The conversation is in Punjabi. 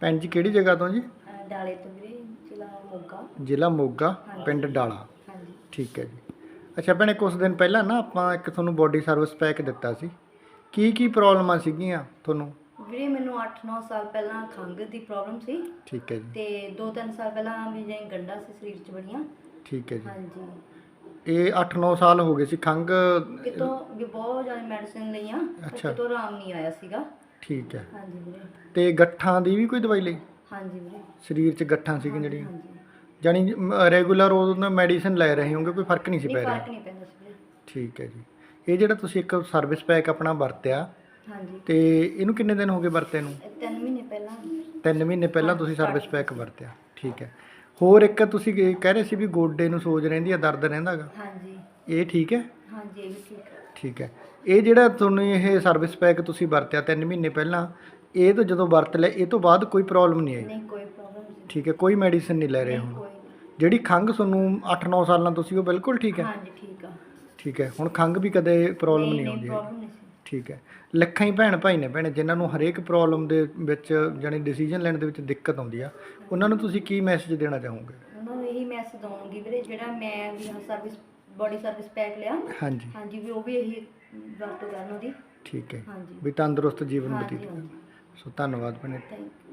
ਭੈਣ ਜੀ ਕਿਹੜੀ ਜਗ੍ਹਾ ਤੋਂ ਜੀ? ਅਹ ਡਾਲੇ ਤੋਂ ਵੀਰੇ ਜ਼ਿਲ੍ਹਾ ਮੋਗਾ। ਜ਼ਿਲ੍ਹਾ ਮੋਗਾ। ਪਿੰਡ ਡਾਲਾ। ਹਾਂਜੀ। ਠੀਕ ਹੈ ਜੀ। ਅੱਛਾ ਭੈਣੇ ਕੁਝ ਦਿਨ ਪਹਿਲਾਂ ਨਾ ਆਪਾਂ ਇੱਕ ਤੁਹਾਨੂੰ ਬੋਡੀ ਸਰਵਿਸ ਪੈਕ ਦਿੱਤਾ ਸੀ। ਕੀ ਕੀ ਪ੍ਰੋਬਲਮਾਂ ਸੀਗੀਆਂ ਤੁਹਾਨੂੰ? ਵੀਰੇ ਮੈਨੂੰ 8-9 ਸਾਲ ਪਹਿਲਾਂ ਖੰਘ ਦੀ ਪ੍ਰੋਬਲਮ ਸੀ। ਠੀਕ ਹੈ ਜੀ। ਤੇ 2-3 ਸਾਲ ਪਹਿਲਾਂ ਵੀ ਜਿਵੇਂ ਗੰਡਾ ਸੀ ਸਰੀਰ 'ਚ ਬੜੀਆਂ। ਠੀਕ ਹੈ ਜੀ। ਹਾਂਜੀ। ਇਹ 8-9 ਸਾਲ ਹੋ ਗਏ ਸੀ ਖੰਗ ਕਿਤੋਂ ਵੀ ਬਹੁਤ ਜ਼ਿਆਦਾ ਮੈਡੀਸਿਨ ਲਈਆਂ ਪਰ ਅੱਛਾ। ਕਿਤੋਂ ਆਰਾਮ ਨਹੀਂ ਆਇਆ ਸੀਗਾ। ਠੀਕ ਹੈ। ਹਾਂਜੀ ਵੀਰੇ। ਤੇ ਗੱਠਾਂ ਦੀ ਵੀ ਕੋਈ ਦਵਾਈ ਲਈ? ਹਾਂਜੀ ਵੀਰੇ। ਸਰੀਰ 'ਚ ਗੱਠਾਂ ਸੀਗੀਆਂ ਜਿਹੜੀਆਂ? ਹਾਂਜੀ। ਜਾਨੀ ਰੈਗੂਲਰ ਉਹਨਾਂ ਮੈਡੀਸਿਨ ਲੈ ਰਹੇ ਹੋਗੇ ਕੋਈ ਫ਼ਰਕ ਨਹੀਂ ਸੀ ਨਹੀਂ ਪੈ ਰਿਹਾ? ਫ਼ਰਕ ਨਹੀਂ ਪੈਂਦਾ ਸੀ ਵੀਰੇ। ਠੀਕ ਹੈ ਜੀ। ਇਹ ਜਿਹੜਾ ਤੁਸੀਂ ਇੱਕ ਸਰਵਿਸ ਪੈਕ ਆਪਣਾ ਵਰਤਿਆ ਹਾਂਜੀ। ਤੇ ਇਹਨੂੰ ਕਿੰਨੇ ਦਿਨ ਹੋ ਗਏ ਵਰਤੇ ਨੂੰ? ਇਹ ਤਿੰਨ ਮਹੀਨੇ ਪਹਿਲਾਂ। 3 ਮਹੀਨੇ ਪਹਿਲਾਂ ਤੁਸੀਂ ਸਰਵਿਸ ਪੈਕ ਵਰਤਿਆ। ਠੀਕ ਹੈ। ਹੋਰ ਇੱਕ ਤੁਸੀਂ ਕਹਿ ਰਹੇ ਸੀ ਵੀ ਗੋਡੇ ਨੂੰ ਸੋਜ ਰਹਿੰਦੀ ਆ ਦਰਦ ਰਹਿੰਦਾਗਾ ਹਾਂਜੀ। ਇਹ ਠੀਕ ਹੈ? ਹਾਂਜੀ ਇਹ ਵੀ ਠੀਕ ਹੈ ਠੀਕ ਹੈ। ਇਹ ਜਿਹੜਾ ਤੁਹਾਨੂੰ ਇਹ ਸਰਵਿਸ ਪੈਕ ਤੁਸੀਂ ਵਰਤਿਆ 3 ਮਹੀਨੇ ਪਹਿਲਾਂ ਇਹ ਤੋਂ ਜਦੋਂ ਵਰਤ ਲਿਆ ਇਹ ਤੋਂ ਬਾਅਦ ਕੋਈ ਪ੍ਰੋਬਲਮ ਨਹੀਂ ਆਈ। ਨਹੀਂ ਕੋਈ ਪ੍ਰੋਬਲਮ ਨਹੀਂ। ਠੀਕ ਹੈ ਕੋਈ ਮੈਡੀਸਿਨ ਨਹੀਂ ਲੈ ਰਹੇ ਨਹੀਂ ਹੁਣ। ਕੋਈ ਨਹੀਂ। ਜਿਹੜੀ ਖੰਘ ਤੁਹਾਨੂੰ 8-9 ਸਾਲਾਂ ਤੋਂ ਸੀ ਉਹ ਬਿਲਕੁਲ ਠੀਕ ਹੈ? ਹਾਂਜੀ ਠੀਕ ਆ। ਠੀਕ ਹੈ ਹੁਣ ਖੰਘ ਵੀ ਕਦੇ ਪ੍ਰੋਬਲਮ ਨਹੀਂ ਆਉਂਦੀ ਹੈ ਪ੍ਰੋਬਲਮ ਨਹੀਂ ਸੀ। ਠੀਕ ਹੈ। ਲੱਖਾਂ ਹੀ ਭੈਣ ਭਾਈ ਨੇ ਭੈਣੇ ਜਿਨ੍ਹਾਂ ਨੂੰ ਹਰੇਕ ਪ੍ਰੋਬਲਮ ਦੇ ਵਿੱਚ ਜਾਨੀ ਡਿਸੀਜਨ ਲੈਣ ਦੇ ਵਿੱਚ ਦਿੱਕਤ ਆਉਂਦੀ ਆ ਉਹਨਾਂ ਨੂੰ ਤੁਸੀਂ ਕੀ ਮੈਸੇਜ ਦੇਣਾ ਚਾਹੋਗੇ? ਉਹਨਾਂ ਨੂੰ ਇਹੀ ਮੈਸੇਜ ਦਵਾਂਗੀ ਵੀਰੇ ਜਿਹੜਾ ਮੈਂ ਵੀ ਸਰਵਿਸ ਬੋਡੀ ਸਰਵਿਸ ਪੈਕ ਲਿਆ। ਹਾਂਜੀ। ਹਾਂਜੀ ਵੀ ਉਹ ਵੀ ਇਹੀ ਵਰਤੋਂ ਕਰਨ ਉਹਦੀ। ਠੀਕ ਹੈ। ਹਾਂਜੀ। ਵੀ ਤੰਦਰੁਸਤ ਜੀਵਨ ਹਾਂਜੀ ਬਤੀਤ ਹਾਂਜੀ। ਸੋ ਧੰਨਵਾਦ ਭੈਣੇ। Thank you